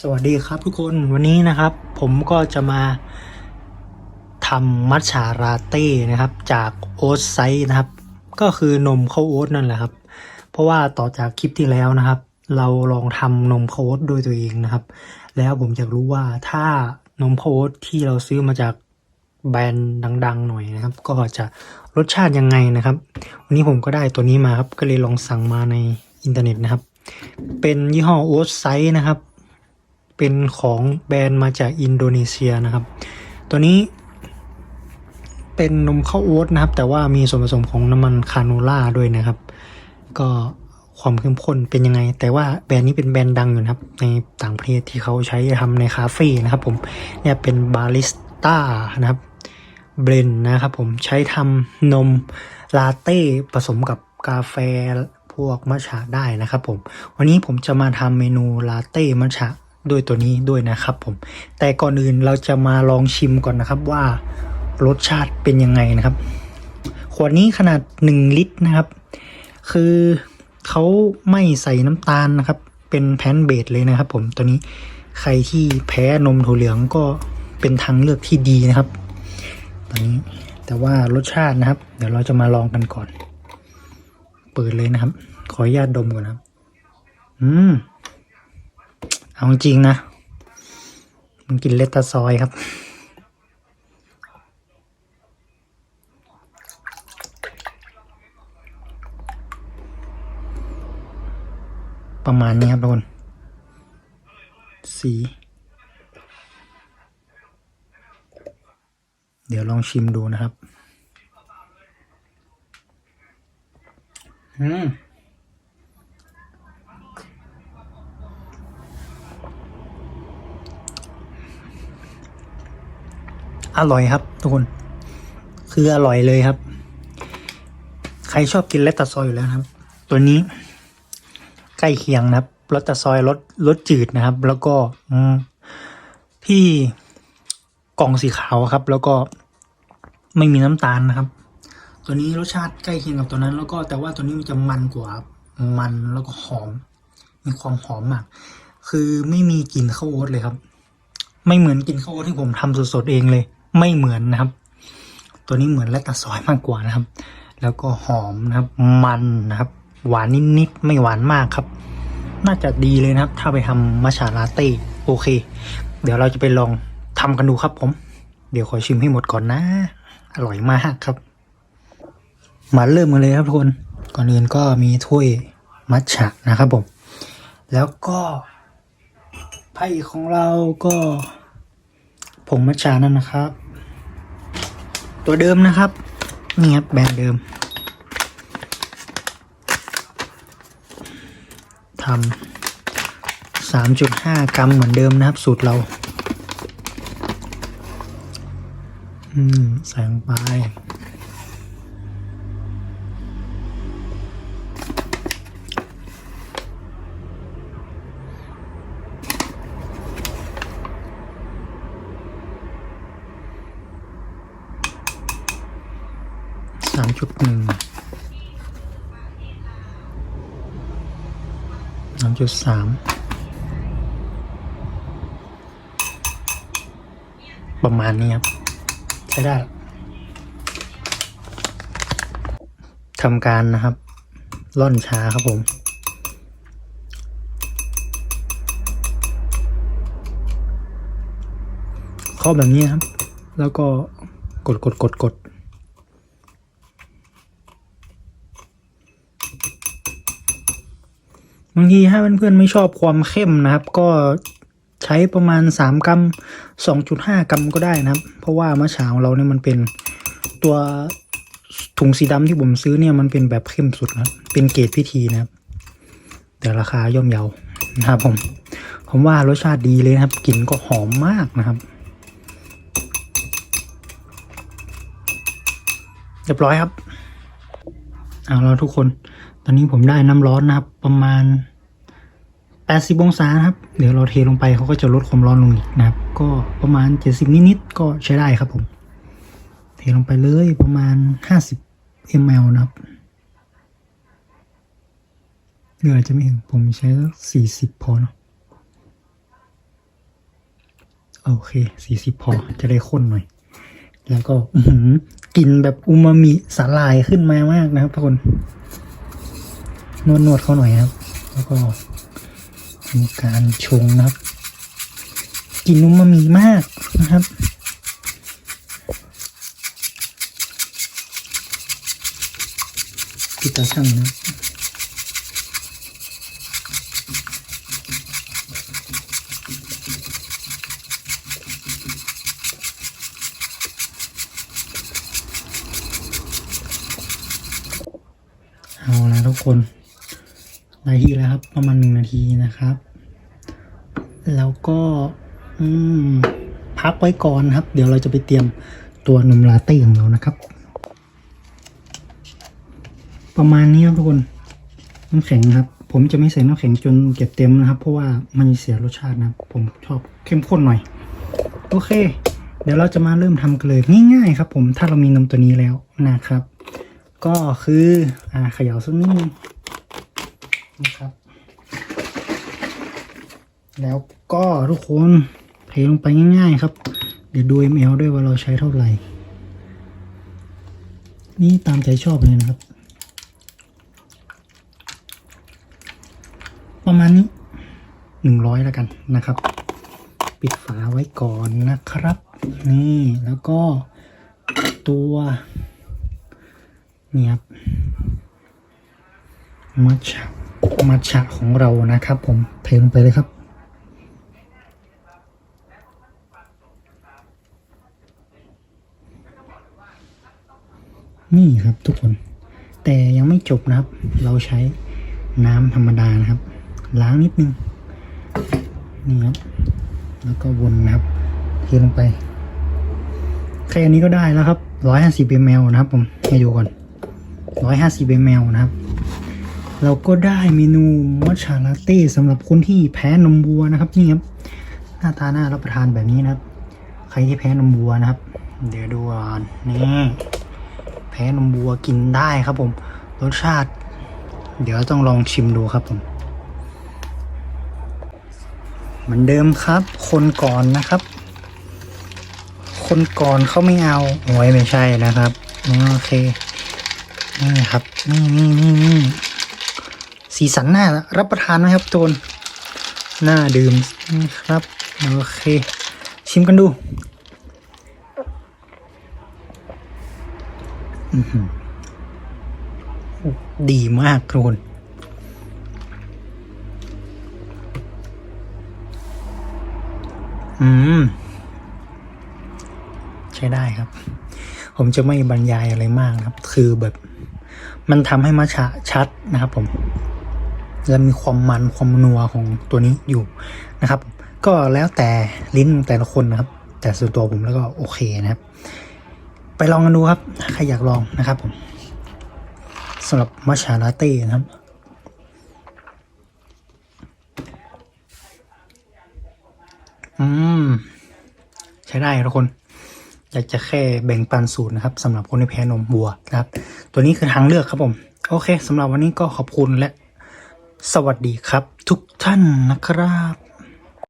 สวัสดีครับทุกคนวันนี้นะครับ ผมก็จะมาทำมัทฉาราเต้นะครับ จากโอ๊ตไซส์นะครับ ก็คือนมข้าวโอ๊ตนั่นแหละครับ เพราะว่าต่อจากคลิปที่แล้วนะครับ เราลองทำนมข้าวโอ๊ตด้วยตัวเองนะครับ แล้วผมอยากรู้ว่าถ้านมข้าวโอ๊ตที่เราซื้อมาจากแบรนด์ดัง ๆ หน่อยนะครับ ก็จะรสชาติยังไงนะครับ วันนี้ผมก็ได้ตัวนี้มาครับ ก็เลยลองสั่งมาในอินเทอร์เน็ตนะครับ เป็นยี่ห้อโอ๊ตไซส์นะครับ เป็นของแบรนด์มาจากอินโดนีเซียนะครับ ตัวนี้เป็นนมข้าวโอ๊ตนะครับ แต่ว่ามีส่วนผสมของน้ำมันคาโนล่าด้วยนะครับ ก็ความเข้มข้นเป็นยังไง แต่ว่าแบรนด์นี้เป็นแบรนด์ดังอยู่นะครับ ในต่างประเทศที่เขาใช้ทำในคาเฟ่นะครับผมเนี่ยเป็นบาริสต้านะครับเบรนนะครับผมใช้ทำนมลาเต้ผสมกับกาแฟพวกมัทฉะได้นะครับผม วันนี้ผมจะมาทำเมนูลาเต้มัทฉะ ด้วยตัวนี้ด้วยนะครับผม แต่ก่อนอื่นเราจะมาลองชิมก่อนนะครับว่ารสชาติเป็นยังไงนะครับ ขวดนี้ขนาด 1 ลิตรนะครับ คือเขาไม่ใส่น้ำตาลนะครับ เป็นแพนเบดเลยนะครับ ผมตัวนี้ใครที่แพ้นมถั่วเหลืองก็เป็นทางเลือกที่ดีนะครับ ตอนนี้แต่ว่ารสชาตินะครับ เดี๋ยวเราจะมาลองกันก่อน เปิดเลยนะครับ ขออนุญาตดมก่อนนะครับ อืม เอาจริงนะ มันกินเลตตาซอยครับ ประมาณนี้ครับทุกคน สี เดี๋ยวลองชิมดูนะครับ อืม อร่อยครับ ทุกคน คืออร่อยเลยครับ ใครชอบกินเลตตาซอยอยู่แล้วครับ ตัวนี้ ใกล้เคียงนะครับรสตาซอยรสรสจืดนะครับ แล้วก็อืที่กล่องสีขาวครับ แล้วก็ไม่มีน้ำตาลนะครับ ตัวนี้รสชาติใกล้เคียงกับตัวนั้น แล้วก็แต่ว่าตัวนี้มันจะมันกว่ามันแล้วก็หอม มีความหอมมาก คือไม่มีกลิ่นข้าวโอ๊ตเลยครับ ไม่เหมือนกินข้าวโอ๊ตที่ผมทำสดๆเองเลย ไม่เหมือนนะครับ ตัวนี้เหมือนและตาซอยมากกว่านะครับ แล้วก็หอมนะครับ มันนะครับ หวานนิดๆไม่หวานมากครับ น่าจะดีเลยนะครับ ถ้าไปทำมัชาลาเต้โอเค เดี๋ยวเราจะไปลองทำกันดูครับผม เดี๋ยวขอชิมให้หมดก่อนนะ อร่อยมากครับ มาเริ่มกันเลยครับทุกคน ก่อนอื่นก็มีถ้วยมัทฉะนะครับผม แล้วก็ไพ่ของเราก็ผงมัทฉะนั่นนะครับ ตัวเดิมนะครับ นี่ครับแบรนด์เดิมทำสามจุดห้ากรัมเหมือนเดิมนะครับ สูตรเรา อืมใส่ลงไป สามจุดหนึ่งสามจุดสามประมาณนี้ครับ ใช้ได้ทำการนะครับ ล่อนช้าครับผมเข้าแบบนี้ครับ แล้วก็กดกดกดกด บางทีถ้าเพื่อนๆไม่ชอบความเข้มนะครับ ก็ใช้ประมาณ 3 กรัม 2.5 กรัมก็ได้นะครับ เพราะว่ามื่อเช้าของเราเนี่ยมันเป็นตัวถุงสีดำที่ผมซื้อเนี่ยมันเป็นแบบเข้มสุดนะเป็นเกรดพิธีนะครับ แต่ราคาย่อมเยานะครับผม ผมว่ารสชาติดีเลยนะครับกลิ่นก็หอมมากนะครับเรียบร้อยครับ เอาแล้วทุกคน ตอนนี้ผมได้น้ำร้อนนะครับ ประมาณ 80 องศาครับ เดี๋ยวเราเทลงไปเขาก็จะลดความร้อนลงอีกนะครับ ก็ประมาณ 70 นิดๆก็ใช้ได้ครับผม เทลงไปเลยประมาณ 50 ml นะครับเรืออาจจะไม่ถึงผมใช้สัก40พอเนาะโอเคสี่สิบพอจะได้ข้นหน่อย แล้วก็อื กลิ่นแบบอูมามิสาหร่ายขึ้นมามากนะครับทุกคนนวดนวดๆเขาหน่อยครับ แล้วก็ทำการชงนะครับกลิ่นอูมามิมากนะครับกิตาช่างนะเอาละ ทุกคนได้ที่แล้วครับ ประมาณหนึ่งนาทีนะครับ แล้วก็อืมพักไว้ก่อนครับ เดี๋ยวเราจะไปเตรียมตัวนมลาเต้ของเรานะครับ ประมาณนี้ครับทุกคนน้ำแข็งครับ ผมจะไม่ใส่น้ำแข็งจนเก็บเต็มนะครับ เพราะว่ามันเสียรสชาตินะผมชอบเข้มข้นหน่อย โอเค เดี๋ยวเราจะมาเริ่มทำกันเลยง่ายๆครับ ผมถ้าเรามีนมตัวนี้แล้วนะครับ ก็คือ อ่าเขย่าสักนิดนึงนะครับ แล้วก็ทุกคนเทลงไปง่าย ๆ ครับ เดี๋ยวดู ml ด้วยว่าเราใช้เท่าไหร่ นี่ตามใจชอบเลยนะครับ ประมาณนี้หนึ่งร้อยแล้วกันนะครับ ปิดฝาไว้ก่อนนะครับ นี่แล้วก็ตัว นี่ยครับมัชะมัชะของเรานะครับ ผมเทลงไปเลยครับ นี่ครับทุกคน แต่ยังไม่จบนะครับ เราใช้น้ำธรรมดานะครับ ล้างนิดนึง นี่ครับ แล้วก็วนนะครับเทลงไป แค่นี้ก็ได้แล้วครับร้อยห้าสิบมลนะครับผม ให้ดูก่อน ร้อยห้าสิบมลนะครับ เราก็ได้เมนูมัทฉาลาเต้สำหรับคนที่แพ้นมวัวนะครับนี่ครับหน้าตาน่ารับประทานแบบนี้นะครับ ใครที่แพ้นมวัวนะครับ เดี๋ยวดูก่อนนี่แพ้นมวัวกินได้ครับผมรสชาติ เดี๋ยวต้องลองชิมดูครับผมเหมือนเดิมครับ คนก่อนนะครับ คนก่อนเขาไม่เอาโอ้ยไม่ใช่นะครับ โอเค นี่ครับ นี่นี่นี่นี่สีสันน่ารับประทานไหมครับโจนน่าดื่มนี่ครับ โอเค ชิมกันดูอือหือดีมากทุกคนอืม ใช้ได้ครับ ผมจะไม่บรรยายอะไรมากนะครับ คือแบบมันทำให้มัชชะชัดนะครับ ผม และมีความมันความนัวของตัวนี้อยู่นะครับ ก็แล้วแต่ลิ้นแต่ละคนนะครับ แต่ส่วนตัวผมแล้วก็โอเคนะครับ ไปลองกันดูครับใครอยากลองนะครับผมสำหรับมัชชาลาเต้นะครับอืม ใช้ได้ทุกคน อยากจะแค่แบ่งปันสูตรนะครับสำหรับคนที่แพ้นมวัวนะครับ ตัวนี้คือทางเลือกครับผม โอเคสำหรับวันนี้ก็ขอบคุณและสวัสดีครับ ทุกท่านนะครับ